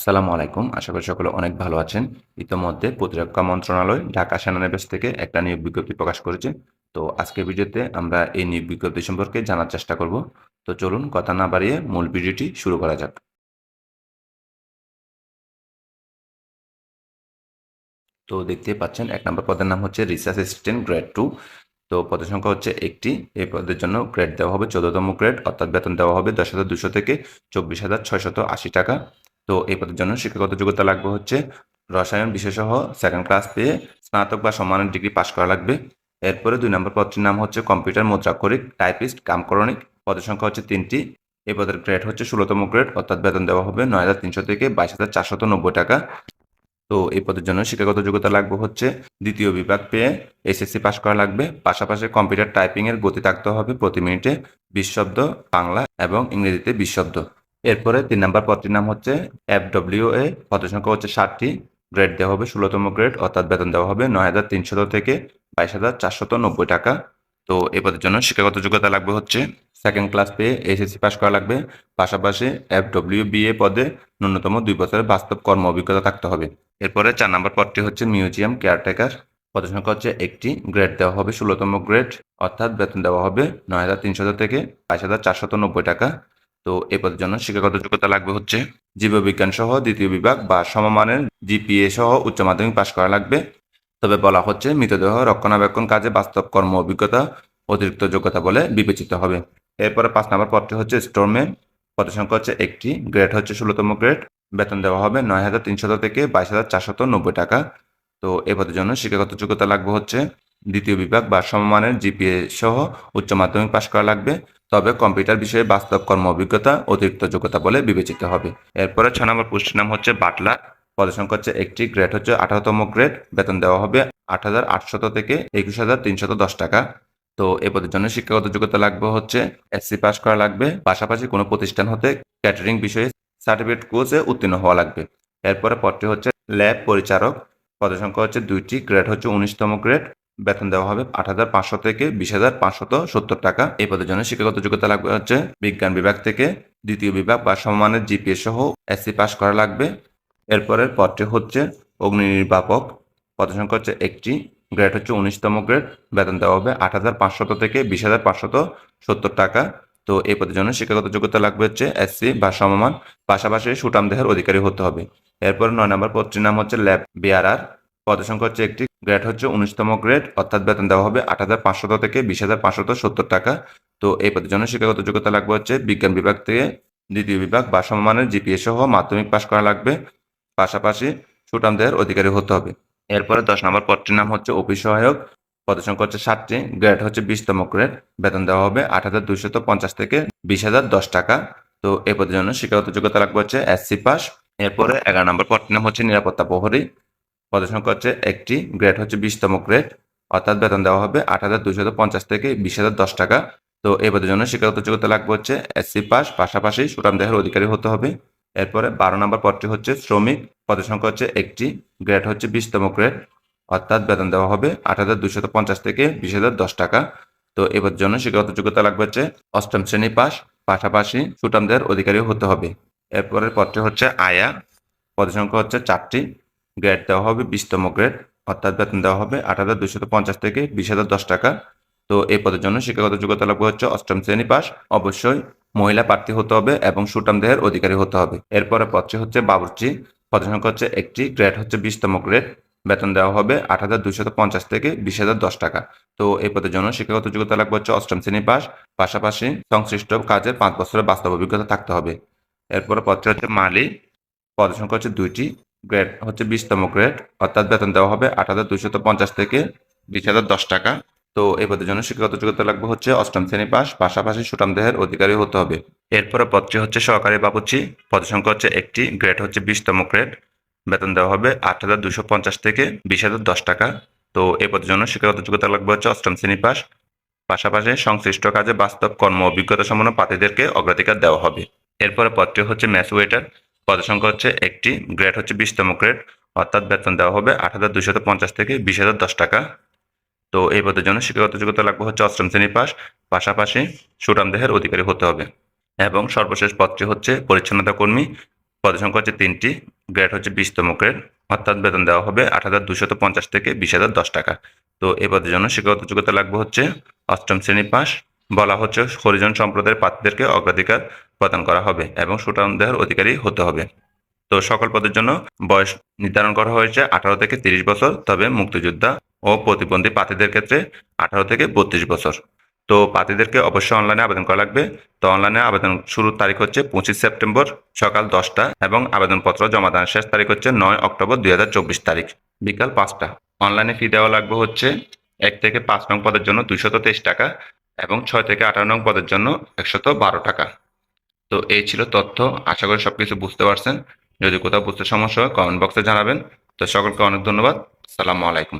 আসসালামু আলাইকুম। আশা করি সকলে অনেক ভালো আছেন। ইতোমধ্যে প্রতিরক্ষা মন্ত্রণালয় ঢাকা সেনানিবাস থেকে একটা নিয়োগ বিজ্ঞপ্তি প্রকাশ করেছে। তো আজকের ভিডিওতে আমরা এই নিয়োগ বিজ্ঞপ্তি সম্পর্কে জানার চেষ্টা করব। তো চলুন কথা না বাড়িয়ে মূল ভিডিওটি শুরু করা যাক। তো দেখতে পাচ্ছেন, এক নম্বর পদের নাম হচ্ছে রিসার্চ অ্যাসিস্ট্যান্ট গ্রেড টু। তো পদের সংখ্যা হচ্ছে একটি। এই পদের জন্য গ্রেড দেওয়া হবে চোদ্দতম গ্রেড, অর্থাৎ বেতন দেওয়া হবে দশ হাজার দুশো থেকে চব্বিশ হাজার ছয়শত আশি টাকা। তো এই পদের জন্য শিক্ষাগত যোগ্যতা লাগবে হচ্ছে রসায়ন বিশেষসহ সেকেন্ড ক্লাস পেয়ে স্নাতক বা সম্মানের ডিগ্রি পাশ করা লাগবে। এরপরে দুই নম্বর পদটির নাম হচ্ছে কম্পিউটার মুদ্রাক্ষরিক টাইপিস্ট কামকরণিক। পদের সংখ্যা হচ্ছে তিনটি। এই পদের গ্রেড হচ্ছে ষোলোতম গ্রেড অর্থাৎ বেতন দেওয়া হবে নয় হাজার তিনশো থেকে বাইশ হাজার চারশত নব্বই টাকা। তো এই পদের জন্য শিক্ষাগত যোগ্যতা লাগবে হচ্ছে দ্বিতীয় বিভাগ পেয়ে এসএসসি পাশ করা লাগবে। পাশাপাশি কম্পিউটার টাইপিংয়ের গতি থাকতে হবে প্রতি মিনিটে বিশ শব্দ, বাংলা এবং ইংরেজিতে বিশ শব্দ। এরপরে তিন নম্বর পদটির নাম হচ্ছে এফ ডব্লিউ এ পদের সংখ্যা হচ্ছে ষাটটি। গ্রেড দেওয়া হবে ষোলোতম গ্রেড অর্থাৎ বেতন দেওয়া হবে নয় হাজার তিনশত থেকে বাইশ হাজার চারশত নব্বই টাকা। তো এই পদের জন্য শিক্ষাগত যোগ্যতা লাগবে হচ্ছে সেকেন্ড ক্লাস পেয়ে এসএসসি পাশ করা লাগবে। পাশাপাশি এফ ডব্লিউ বি এ পদে ন্যূনতম দুই বছরের বাস্তব কর্ম অভিজ্ঞতা থাকতে হবে। এরপরে চার নম্বর পদটি হচ্ছে মিউজিয়াম কেয়ারটেকার। পদের সংখ্যা হচ্ছে একটি। গ্রেড দেওয়া হবে ষোলোতম গ্রেড অর্থাৎ বেতন দেওয়া হবে নয় হাজার তিনশত থেকে বাইশ হাজার চারশত নব্বই টাকা। তো এই পদের জন্য শিক্ষাগত যোগ্যতা লাগবে হচ্ছে জীববিজ্ঞান সহ দ্বিতীয় বিভাগ বা সমমানের জিপিএ সহ উচ্চ মাধ্যমিক পাশ করা লাগবে। তবে বলা হচ্ছে মৃতদেহ রক্ষণাবেক্ষণ কাজে বাস্তব কর্ম অভিজ্ঞতা অতিরিক্ত যোগ্যতা বলে বিবেচিত হবে। এরপরে পাঁচ নম্বর পদটি হচ্ছে স্টোরম্যান পদের সংখ্যা হচ্ছে একটি। গ্রেড হচ্ছে ষোলোতম গ্রেড। বেতন দেওয়া হবে নয় হাজার তিনশত থেকে বাইশ হাজার চারশত নব্বই টাকা। তো এ পদের জন্য শিক্ষাগত যোগ্যতা লাগবে হচ্ছে দ্বিতীয় বিভাগ বা সমমানের জিপিএ সহ উচ্চ মাধ্যমিক পাশ করা লাগবে। তবে কম্পিউটার বিষয়ে বাস্তব কর্ম অভিজ্ঞতা, অতিরিক্ত যোগ্যতা বলে বিবেচিত হবে। এরপরে ছ নম্বর পোস্টের নাম হচ্ছে বাটলার। পদের সংখ্যা হচ্ছে একটি, গ্রেড হচ্ছে আঠারোতম গ্রেড। বেতন দেওয়া হবে আট হাজার আটশত থেকে একুশ হাজার তিনশত দশ টাকা। তো এ পদের জন্য শিক্ষাগত যোগ্যতা লাগবে হচ্ছে এসসি পাস করা লাগবে। পাশাপাশি কোনো প্রতিষ্ঠান হতে ক্যাটারিং বিষয়ে সার্টিফিকেট কোর্সে উত্তীর্ণ হওয়া লাগবে। এরপরে পদটি হচ্ছে ল্যাব পরিচারক। পদের সংখ্যা হচ্ছে দুইটি, গ্রেড হচ্ছে উনিশতম গ্রেড। বেতন দেওয়া হবে আট হাজার পাঁচশো থেকে বিশ হাজার পাঁচশত সত্তর টাকা। এই পদের জন্য শিক্ষাগত যোগ্যতা লাগবে হচ্ছে বিজ্ঞান বিভাগ থেকে, দ্বিতীয় বিভাগ বা সমমানের জিপিএ সহ এসসি পাস করা লাগবে। এরপরের পদটি হচ্ছে অগ্নি নির্বাপক। পদের সংখ্যা হচ্ছে একটি, গ্রেড হচ্ছে উনিশতম গ্রেড। বেতন দেওয়া হবে আট হাজার পাঁচশত থেকে বিশ হাজার পাঁচশত সত্তর টাকা। তো এই পদের জন্য শিক্ষাগত যোগ্যতা লাগবে হচ্ছে এসসি বা সমমান। পাশাপাশি সুটাম দেহের অধিকারী হতে হবে। এরপর নয় নম্বর পদটির নাম হচ্ছে ল্যাব বিআরআর। পদের সংখ্যা হচ্ছে একটি গ্রেড হচ্ছে উনিশতম গ্রেড অর্থাৎ বেতন দেওয়া হবে আট হাজার পাঁচশত থেকে বিশ হাজার পাঁচশত সত্তর টাকা। তো এই পদের জন্য শিক্ষাগত যোগ্যতা লাগবে হচ্ছে বিজ্ঞান বিভাগ থেকে দ্বিতীয় বিভাগ বা সমমানের জিপিএ সহ মাধ্যমিক পাশ করা লাগবে। পাশাপাশি সুটাম দেহের অধিকারী হতে হবে। এরপরে দশ নম্বর পদটির নাম হচ্ছে অফিস সহায়ক। পদের সংখ্যা হচ্ছে ষাটটি। গ্রেড হচ্ছে বিশতম গ্রেড বেতন দেওয়া হবে আট হাজার দুইশত পঞ্চাশ থেকে বিশ হাজার দশ টাকা। তো এই পদের জন্য শিক্ষাগত যোগ্যতা লাগবে হচ্ছে এসসি পাস এরপরে এগারো নম্বর পদটির নাম হচ্ছে নিরাপত্তা প্রহরী। পদের সংখ্যা হচ্ছে একটি গ্রেড হচ্ছে বিশতম গ্রেড অর্থাৎ বেতন দেওয়া হবে আট হাজার দুইশত পঞ্চাশ থেকে বিশ হাজার দশ টাকা। তো এই পদের জন্য শিক্ষাগত যোগ্যতা লাগবে হচ্ছে এসসি পাস, পাশাপাশি সুরাম দেহের অধিকারী হতে হবে। এরপরে বারো নম্বর পদটি হচ্ছে শ্রমিক, পদের সংখ্যা হচ্ছে একটি গ্রেড হচ্ছে বিশতম গ্রেড অর্থাৎ বেতন দেওয়া হবে আট হাজার দুইশত পঞ্চাশ থেকে বিশ হাজার দশ টাকা। তো এবার জন্য শিক্ষাগত যোগ্যতা লাগবে হচ্ছে অষ্টম শ্রেণি পাস, পাশাপাশি সুটামদের অধিকারী হতে হবে। এরপরের পদটি হচ্ছে আয়া, পদের সংখ্যা হচ্ছে চারটি গ্রেড দেওয়া হবে বিশতম গ্রেড অর্থাৎ বেতন দেওয়া হবে আট হাজার দুইশত পঞ্চাশ থেকে বিশ হাজার দশ টাকা। তো এই পদের জন্য শিক্ষাগত যোগ্যতা লাগবে হচ্ছে অষ্টম শ্রেণি পাস। অবশ্যই মহিলা প্রার্থী হতে হবে এবং সুটাম দেহের অধিকারী হতে হবে। এরপরে পদটি হচ্ছে বাবুর্চি। পদের সংখ্যা হচ্ছে একটি গ্রেড হচ্ছে বিশতম গ্রেড বেতন দেওয়া হবে আট হাজার দুইশত পঞ্চাশ থেকে বিশ হাজার দশ টাকা। তো এই পদের জন্য শিক্ষাগত যোগ্যতা লাগবে হচ্ছে অষ্টম শ্রেণি পাস। পাশাপাশি সংশ্লিষ্ট কাজে পাঁচ বছরের বাস্তব অভিজ্ঞতা থাকতে হবে। এরপরে পদটি হচ্ছে মালি। পদের সংখ্যা হচ্ছে দুইটি গ্রেড হচ্ছে বিশতম গ্রেড অর্থাৎ বেতন দেওয়া হবে আট হাজার দুইশত পঞ্চাশ থেকে বিশ হাজার দশ টাকা। তো এই পদের জন্য শিক্ষাগত যোগ্যতা লাগবে হচ্ছে অষ্টম শ্রেণি পাস পাশাপাশি সুটাম দেহের অধিকারী হতে হবে। এরপরে পদটি হচ্ছে সহকারী বাবুচি পদের সংখ্যা হচ্ছে একটি গ্রেড হচ্ছে বিশতম গ্রেড বেতন দেওয়া হবে আট হাজার দুশো পঞ্চাশ থেকে বিশ হাজার দশ টাকা। তো এই পদের জন্য শিক্ষাগত যোগ্যতা লাগবে হচ্ছে অষ্টম শ্রেণি পাস পাশাপাশি সংশ্লিষ্ট কাজে বাস্তব কর্ম অভিজ্ঞতা সম্পন্ন প্রার্থীদেরকে অগ্রাধিকার দেওয়া হবে। এরপরে পদটি হচ্ছে ম্যাচ ওয়েটার পদের সংখ্যা হচ্ছে একটি, গ্রেড হচ্ছে বিশতম গ্রেড, অর্থাৎ বেতন দেওয়া হবে আট হাজার দুশত পঞ্চাশ থেকে বিশ হাজার দশ টাকা। তো এই পদের জন্য শিক্ষাগত যোগ্যতা লাগবে হচ্ছে অষ্টম শ্রেণি পাস পাশাপাশি সুরাম দেহের অধিকারী হতে হবে। এবং সর্বশেষ পদটি হচ্ছে পরিচ্ছন্নতা কর্মী, পদের সংখ্যা হচ্ছে তিনটি, গ্রেড হচ্ছে বিশতম গ্রেড, অর্থাৎ বেতন দেওয়া হবে আট হাজার দুশত পঞ্চাশ থেকে বিশ হাজার দশ টাকা। তো এই পদের জন্য শিক্ষাগত যোগ্যতা লাগবে হচ্ছে অষ্টম শ্রেণি পাস বলা হচ্ছে হরিজন সম্প্রদায়ের প্রার্থীদেরকে অগ্রাধিকার প্রদান করা হবে এবং সুঠাম দেহের অধিকারী হতে হবে। তো সকল পদের জন্য বয়স নির্ধারণ করা হয়েছে আঠারো থেকে তিরিশ বছর, তবে মুক্তিযোদ্ধা ও প্রতিবন্ধী প্রার্থীদের ক্ষেত্রে আঠারো থেকে বত্রিশ বছর। তো প্রার্থীদেরকে অবশ্যই অনলাইনে আবেদন করা লাগবে। তো অনলাইনে আবেদন শুরুর তারিখ হচ্ছে পঁচিশ সেপ্টেম্বর সকাল দশটা এবং আবেদনপত্র জমা দানের শেষ তারিখ হচ্ছে নয় অক্টোবর দুই হাজার চব্বিশ তারিখ, বিকাল পাঁচটা। অনলাইনে ফি দেওয়া লাগবে হচ্ছে এক থেকে পাঁচ নং পদের জন্য দুইশত তেইশ টাকা এবং ছয় থেকে আঠারো নং পদের জন্য একশত বারো টাকা। তো এই ছিল তথ্য। আশা করি সবকিছু বুঝতে পারছেন। যদি কোথাও বুঝতে সমস্যা হয় কমেন্ট বক্সে জানাবেন। তো সকলকে অনেক ধন্যবাদ। সালামু আলাইকুম।